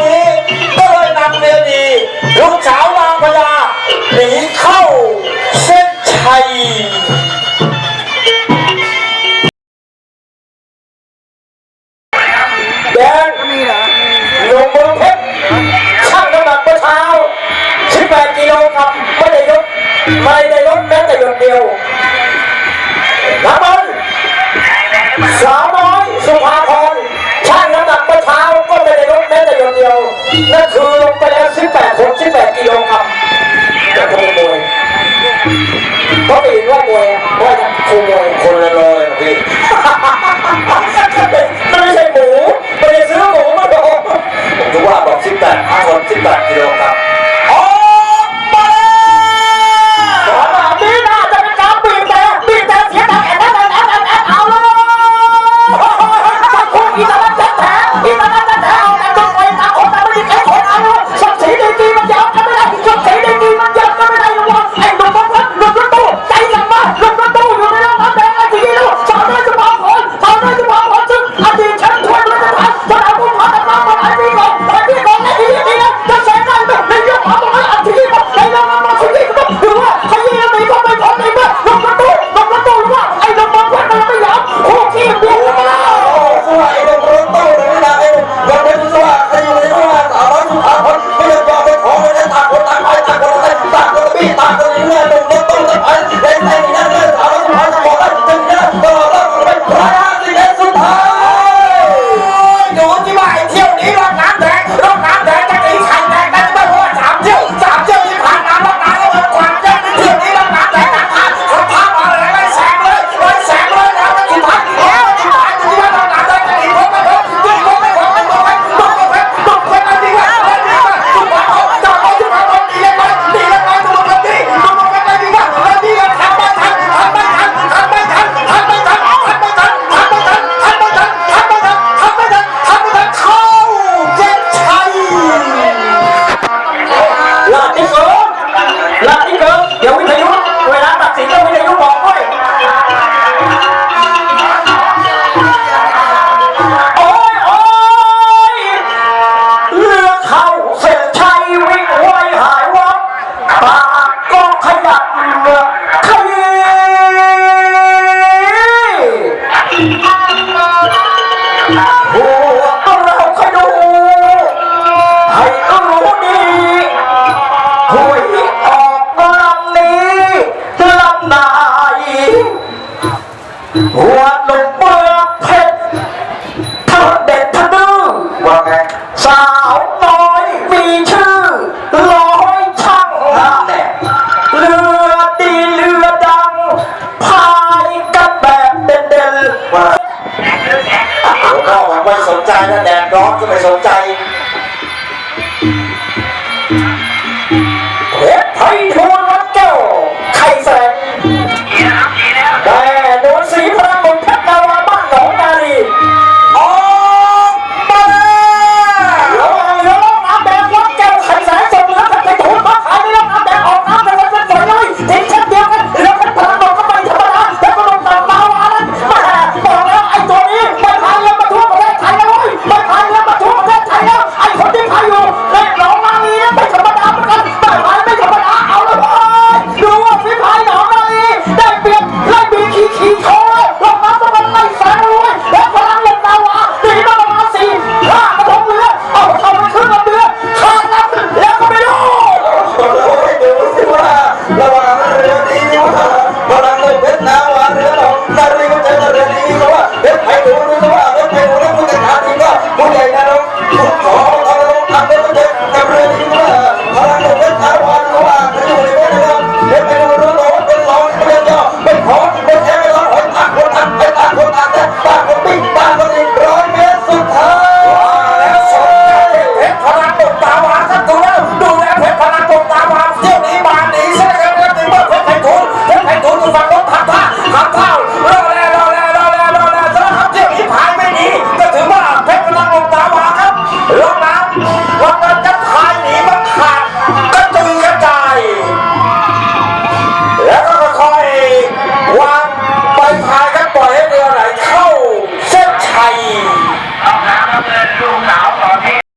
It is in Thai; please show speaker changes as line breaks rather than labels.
นี้ ก็เลยนำเรียดี
ลู
กสาวนางพญาหนีเข้าเส้นชัยแดงหลวงเมืองเพชรช่างน้ำหนักเมื่อเช้า18กิ
โลครับไม่ได้ลก
ไม่ได้ยกแม้แต่หยดเดียวแล้วมา これはやつ。 หัวเราคดูให้ก็รู้ดีหวยออกลำนี้ลำไหนหัว
ล
ง
ไป ใจนะแดดร้อนก็ไม่สนใจ